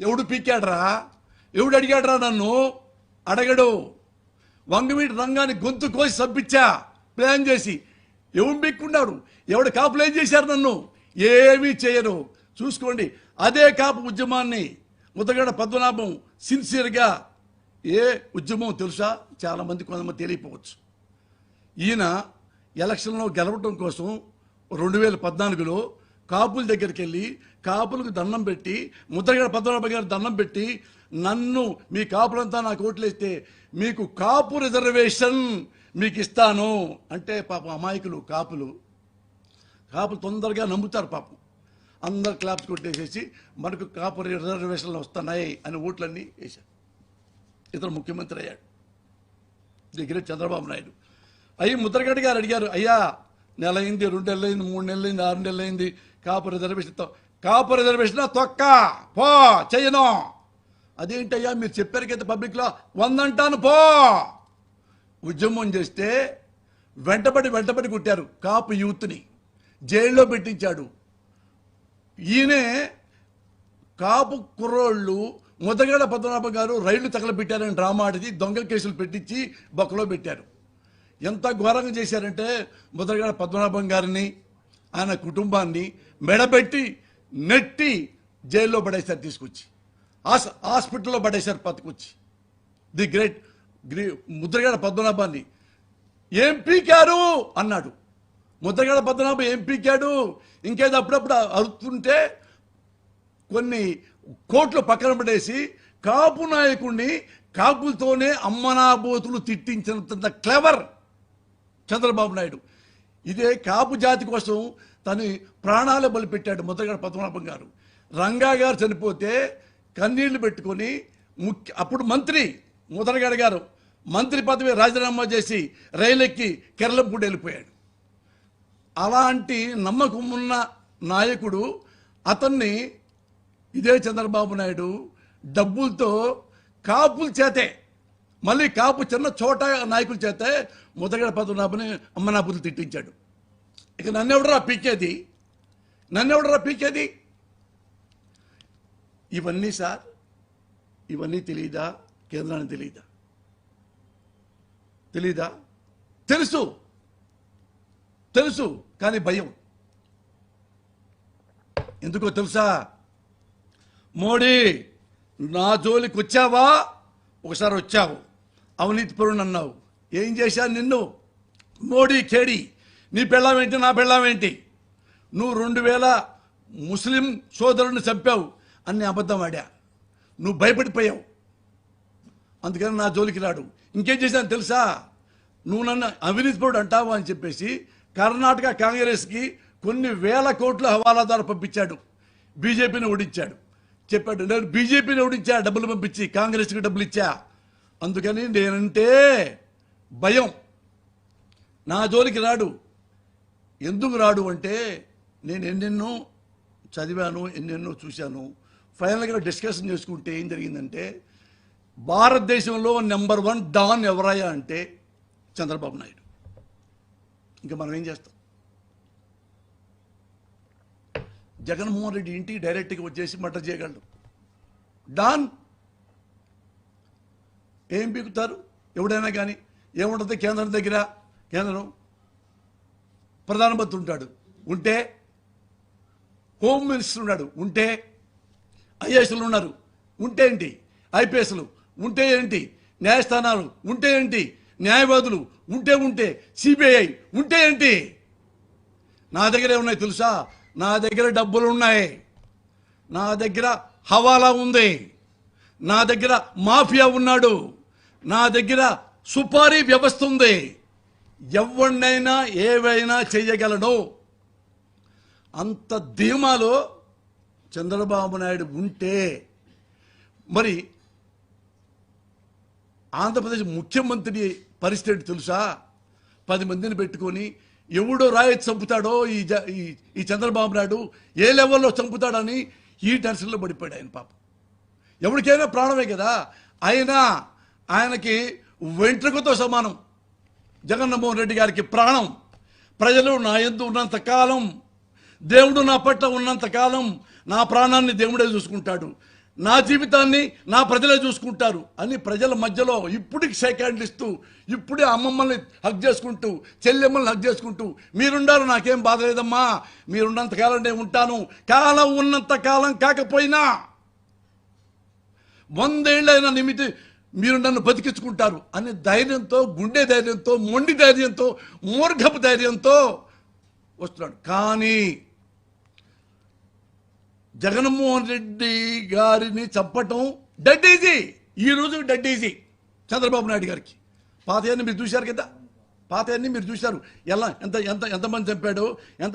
ఎవడు పీకాడ్రా? ఎవడు అడిగాడ్రా నన్ను? అడగడు. వంగవీటి రంగాన్ని గొంతు కోసి సబ్బిచ్చా ప్లాన్ చేసి. ఎవడు పీక్కున్నాడు ఎవడు కాపులు ఏం చేశారు నన్ను? ఏమీ చేయరు చూసుకోండి. అదే కాపు ఉద్యమాన్ని ముద్దగడ పద్మనాభం సిన్సియర్గా ఏ ఉద్యమం తెలుసా? చాలామంది కొంతమంది తెలియపోవచ్చు ఈయన ఎలక్షన్లో గెలవటం కోసం రెండు వేల పద్నాలుగులో కాపుల దగ్గరికి వెళ్ళి కాపులకు దండం పెట్టి ముద్రగడ పద్మనాభ గారు దండం పెట్టి నన్ను మీ కాపులంతా నాకు ఓట్లేస్తే మీకు కాపు రిజర్వేషన్ మీకు ఇస్తాను అంటే పాపం అమాయకులు కాపులు. కాపులు తొందరగా నమ్ముతారు పాపం. అందరు క్లాప్స్ కొట్టేసేసి మనకు కాపు రిజర్వేషన్లు వస్తున్నాయి అని ఓట్లన్నీ వేశారు. ఇతను ముఖ్యమంత్రి అయ్యాడు. దగ్గర చంద్రబాబు నాయుడు. అయ్యి ముద్రగడ్డ గారు అడిగారు అయ్యా నెల అయింది రెండు నెలలైంది మూడు నెలలైంది ఆరు నెలలైంది కాపు రిజర్వేషన్తో. కాపు రిజర్వేషన్ తొక్క. పో చెయ్యను. అదేంటయ్యా మీరు చెప్పారు కదా పబ్లిక్లో వందంటాను పో. ఉద్యమం చేస్తే వెంటబడి వెంటబడి కొట్టారు కాపు యూత్ని. జైల్లో పెట్టించాడు. ఈయనే కాపు కుర్రోళ్ళు ముద్దగడ పద్మనాభ గారు రైళ్ళు తగలబెట్టారని డ్రామా ఆడిది దొంగ కేసులు పెట్టించి బొక్కలో పెట్టారు. ఎంత ఘోరంగా చేశారంటే ముద్రగడ పద్మనాభం గారిని ఆయన కుటుంబాన్ని మెడబెట్టి నెట్టి జైల్లో పడేశారు తీసుకొచ్చి. హాస్ హాస్పిటల్లో పడేశారు పట్టుకొచ్చి. ది గ్రేట్ గ్రీ ముద్రగడ పద్మనాభాన్ని. ఏం పీకారు? అన్నాడు. ముద్రగడ పద్మనాభం ఏం పీకాడు? ఇంకేదో అప్పుడప్పుడు అరుతుంటే కొన్ని కోట్లు పక్కన పడేసి కాపు నాయకుడిని కాపులతోనే అమ్మనాబోతులు తిట్టించినంత క్లెవర్ చంద్రబాబు నాయుడు. ఇదే కాపు జాతి కోసం తను ప్రాణాలు బలిపెట్టాడు ముద్రగడ పద్మనాభం గారు. రంగా గారు చనిపోతే కన్నీళ్ళు పెట్టుకొని ముఖ్య అప్పుడు మంత్రి ముద్రగడ గారు మంత్రి పదవి రాజీనామా చేసి రైలెక్కి కేరళపూడి వెళ్ళిపోయాడు. అలాంటి నమ్మకం ఉన్న నాయకుడు అతన్ని ఇదే చంద్రబాబు నాయుడు డబ్బులతో కాపుల చేతే మళ్ళీ కాపు చిన్న చోట నాయకుల చేతే ముదగడ పద్మనాభని అమ్మనాపులు తిట్టించాడు ఇక నన్నెవడరా పీకేది నన్నెవడరా పీకేది ఇవన్నీ సార్ ఇవన్నీ తెలియదా కేంద్రానికి తెలియదా తెలీదా తెలుసు తెలుసు కానీ భయం ఎందుకో తెలుసా మోడీ నా జోలికి వచ్చావా ఒకసారి వచ్చావు అవినీతి అన్నావు ఏం చేశాను నిన్ను? మోడీ కేడీ నీ పెళ్ళామేంటి నా పెళ్ళామేంటి? నువ్వు రెండు వేల ముస్లిం సోదరుని చంపావు అన్ని అబద్ధం ఆడా. నువ్వు భయపడిపోయావు. అందుకని నా జోలికి రాడు. ఇంకేం చేశాను తెలుసా? నువ్వు నన్ను అవినీతిపరుడు అంటావు అని చెప్పేసి కర్ణాటక కాంగ్రెస్కి కొన్ని వేల కోట్ల హవాలాదారు పంపించాడు. బీజేపీని ఓడించాడు. చెప్పాడు నేను బీజేపీని ఓడించా డబ్బులు పంపించి కాంగ్రెస్కి డబ్బులు ఇచ్చా. అందుకని నేనంటే భయం. నా జోలికి రాడు. ఎందుకు రాడు అంటే నేను ఎన్నెన్నో చదివాను ఎన్నెన్నో చూశాను. ఫైనల్గా డిస్కషన్ చేసుకుంటే ఏం జరిగిందంటే భారతదేశంలో నెంబర్ వన్ డాన్ ఎవరయ్యా అంటే చంద్రబాబు నాయుడు. ఇంకా మనం ఏం చేస్తాం? జగన్మోహన్ రెడ్డి ఇంటికి డైరెక్ట్గా వచ్చేసి మటర్ చేయగలడు. డాన్ ఏం పీకుతారు? ఎవడైనా కానీ ఏముంటుంది? కేంద్రం దగ్గర కేంద్రం ప్రధానమంత్రి ఉంటాడు. ఉంటే హోమ్ మినిస్టర్ ఉన్నాడు. ఉంటే ఐఏఎస్లు ఉన్నారు. ఉంటే ఏంటి? ఐపీఎస్లు. ఉంటే ఏంటి? న్యాయస్థానాలు. ఉంటే ఏంటి? న్యాయవాదులు. ఉంటే ఉంటే సిబిఐ. ఉంటే ఏంటి? నా దగ్గర ఉన్నాయి తెలుసా? నా దగ్గర డబ్బులు ఉన్నాయి. నా దగ్గర హవాలా ఉంది. నా దగ్గర మాఫియా ఉన్నాడు. నా దగ్గర సుపారీ వ్యవస్థ ఉంది. ఎవరినైనా ఏవైనా చేయగలను అంత ధీమాలో చంద్రబాబు నాయుడు ఉంటే మరి ఆంధ్రప్రదేశ్ ముఖ్యమంత్రి పరిస్థితి తెలుసా? పది మందిని పెట్టుకొని ఎవడో రాయత్ చంపుతాడో ఈ జ- ఈ- ఈ చంద్రబాబు నాయుడు ఏ లెవెల్లో చంపుతాడని ఈ టెన్షన్లో పడిపోయాడు ఆయన పాపం. ఎవరికైనా ప్రాణమే కదా? అయినా ఆయనకి వెంట్రుకతో సమానం. జగన్మోహన్ రెడ్డి గారికి ప్రాణం. ప్రజలు నా ఎందు ఉన్నంత కాలం దేవుడు నా పట్ల ఉన్నంత కాలం నా ప్రాణాన్ని దేవుడే చూసుకుంటాడు. నా జీవితాన్ని నా ప్రజలే చూసుకుంటారు అని ప్రజల మధ్యలో ఇప్పుడికి సెకండ్ ఇస్తూ ఇప్పుడే అమ్మమ్మల్ని హక్ చేసుకుంటూ చెల్లెమ్మల్ని హక్ చేసుకుంటూ మీరుండారు నాకేం బాధ లేదమ్మా. మీరున్నంతకాలం నేను ఉంటాను. కాలం ఉన్నంత కాలం కాకపోయినా వందేళ్ళైన నిమితి మీరు నన్ను బతికించుకుంటారు అనే ధైర్యంతో గుండె ధైర్యంతో మొండి ధైర్యంతో మూర్ఘపు ధైర్యంతో వస్తున్నాడు. కానీ జగన్మోహన్ రెడ్డి గారిని చంపటం డెడ్ ఈజీ ఈ రోజు డెడ్ ఈజీ చంద్రబాబు నాయుడు గారికి. పాతయాన్ని మీరు చూశారు కదా? పాతయాన్ని మీరు చూశారు. ఎలా? ఎంత ఎంత ఎంతమంది చంపాడు ఎంత